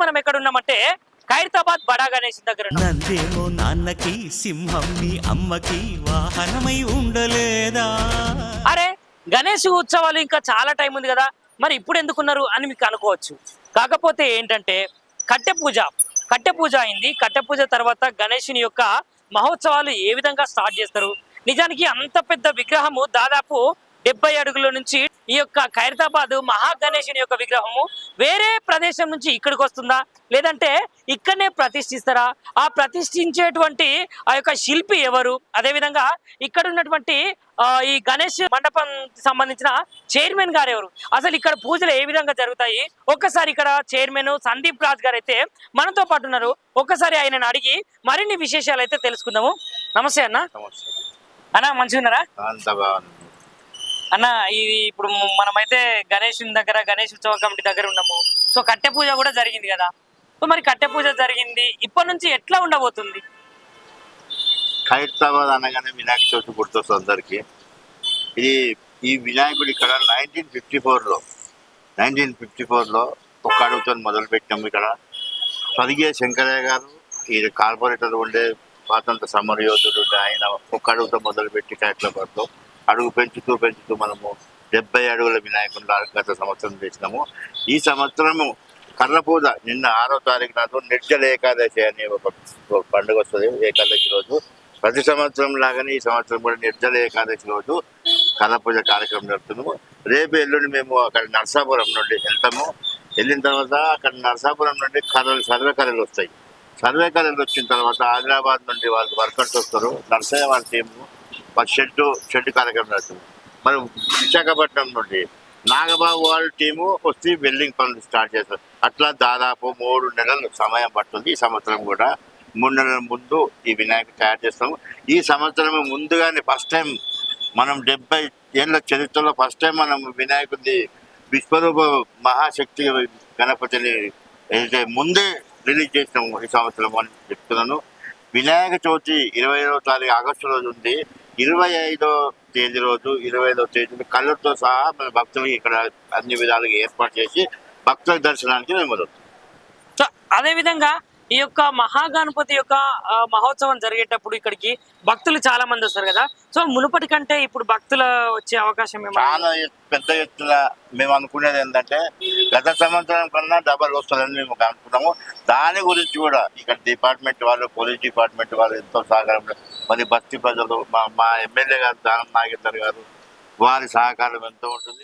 మనం ఎక్కడ ఉన్నామంటే ఖైరతాబాద్ బడా గణేష్ దగ్గర. నందేమో నాన్నకి సింహం మీ అమ్మకి వాహనమై ఉండలేదా? అరే గణేష్ ఉత్సవాలు ఇంకా చాలా టైం ఉంది కదా మరి ఇప్పుడు ఎందుకున్నారు అని మీకు అనుకోవచ్చు. కాకపోతే ఏంటంటే కట్టె పూజ కట్టె పూజ అయింది. కట్టె పూజ తర్వాత గణేషుని యొక్క మహోత్సవాలు ఏ విధంగా స్టార్ట్ చేస్తారు? నిజానికి అంత పెద్ద విగ్రహము దాదాపు డెబ్బై అడుగుల నుంచి ఈ యొక్క ఖైరతాబాద్ మహా గణేషుని యొక్క విగ్రహము వేరే ప్రదేశం నుంచి ఇక్కడికి వస్తుందా? లేదంటే ఇక్కడనే ప్రతిష్ఠిస్తారా? ఆ ప్రతిష్ఠించేటువంటి ఆ యొక్క శిల్పి ఎవరు? అదేవిధంగా ఇక్కడ ఉన్నటువంటి ఈ గణేష్ మండపం సంబంధించిన చైర్మన్ గారు ఎవరు? అసలు ఇక్కడ పూజలు ఏ విధంగా జరుగుతాయి? ఒక్కసారి ఇక్కడ చైర్మన్ సందీప్ రాజ్ గారు అయితే మనతో పాటు ఉన్నారు. ఒక్కసారి ఆయనను అడిగి మరిన్ని విశేషాలు అయితే తెలుసుకుందాము. నమస్తే అన్న. అన్న మంచిగా ఉన్నారా అన్న ఇది ఇప్పుడు మనమైతే గణేష్ దగ్గర గణేష్ ఉత్సవ కమిటీ దగ్గర ఉన్నాము. సో కట్టె పూజ కూడా జరిగింది కదా. సో మరి కట్టె పూజ జరిగింది. ఇప్పటి నుంచి ఎట్లా ఉండబోతుంది? ఖైరతాబాద్ అనగానే వినాయక చవితి గుర్తొస్తుంది అందరికి. ఇది ఈ వినాయకుడు ఇక్కడ నైన్టీన్ ఫిఫ్టీ ఫోర్లో. నైన్టీన్ ఫిఫ్టీ ఫోర్లో ఒక అడుగుతో మొదలు పెట్టాము ఇక్కడ. స్వర్గీయ శంకరయ్య గారు ఈ కార్పొరేటర్ ఉండే స్వాతంత్ర సమరయోధుడు యోధుడు ఆయన ఒక్క అడుగుతో మొదలుపెట్టి ఖైరతాబాద్లో అడుగు పెంచుతూ పెంచుతూ మనము డెబ్బై అడుగుల వినాయకుడు గత సంవత్సరం చేసినాము. ఈ సంవత్సరము కర్రపూజ నిన్న ఆరో తారీఖు నాడు నిర్జల ఏకాదశి అనే ఒక పండుగ వస్తుంది. ఏకాదశి రోజు ప్రతి సంవత్సరం లాగానే ఈ సంవత్సరం కూడా నిర్జల ఏకాదశి రోజు కర్రపూజ కార్యక్రమం జరుపుతున్నాము. రేపు ఎల్లుండి మేము అక్కడ నర్సాపురం నుండి వెళ్తాము. వెళ్ళిన తర్వాత అక్కడ నర్సాపురం నుండి కర్రలు సర్వే కర్రలు వస్తాయి. సర్వే కర్రలు వచ్చిన తర్వాత ఆదిలాబాద్ నుండి వాళ్ళు వర్కర్స్ వస్తారు. నర్సయ్య వాళ్ళ టీము మా షెడ్ షెడ్ కార్యక్రమం నడుస్తుంది. మరి విశాఖపట్నం నుండి నాగబాబు వాళ్ళ టీము వచ్చి వెల్డింగ్ పనులు స్టార్ట్ చేస్తారు. అట్లా దాదాపు మూడు నెలలు సమయం పడుతుంది. ఈ సంవత్సరం కూడా మూడు నెలల ముందు ఈ వినాయకుడు తయారు చేస్తాము. ఈ సంవత్సరం ముందుగానే ఫస్ట్ టైం మనం డెబ్బై ఏళ్ళ చరిత్రలో ఫస్ట్ టైం మనం వినాయకుడి విశ్వరూప మహాశక్తి గణపతిని అయితే ముందే రిలీజ్ చేసినాము ఈ సంవత్సరం అని చెప్తున్నాను. వినాయక చవితి ఇరవై ఐదవ తారీఖు ఆగస్టు రోజు ఉంది. ఇరవై ఐదో తేదీ రోజు ఇరవై ఐదవ తేదీ కళ్ళతో సహా మన భక్తులకి ఇక్కడ అన్ని విధాలుగా ఏర్పాటు చేసి భక్తుల దర్శనానికి మేము మొదలు సో అదే విధంగా ఈ యొక్క మహాగణపతి యొక్క మహోత్సవం జరిగేటప్పుడు ఇక్కడికి భక్తులు చాలా మంది వస్తారు కదా. సో మునుపటి కంటే ఇప్పుడు భక్తుల వచ్చే అవకాశం చాలా పెద్ద ఎత్తున మేము అనుకునేది ఏంటంటే గత సంవత్సరం కన్నా డబల్ వస్తుందని మేము అనుకున్నాము దాని గురించి కూడా ఇక్కడ డిపార్ట్మెంట్ వాళ్ళు పోలీస్ డిపార్ట్మెంట్ వాళ్ళు ఎంతో సహకారం మరి బస్తీ ప్రజలు మా మా ఎమ్మెల్యే గారు దానం నాగేందర్ గారు వారి సహకారం ఎంతో ఉంటుంది.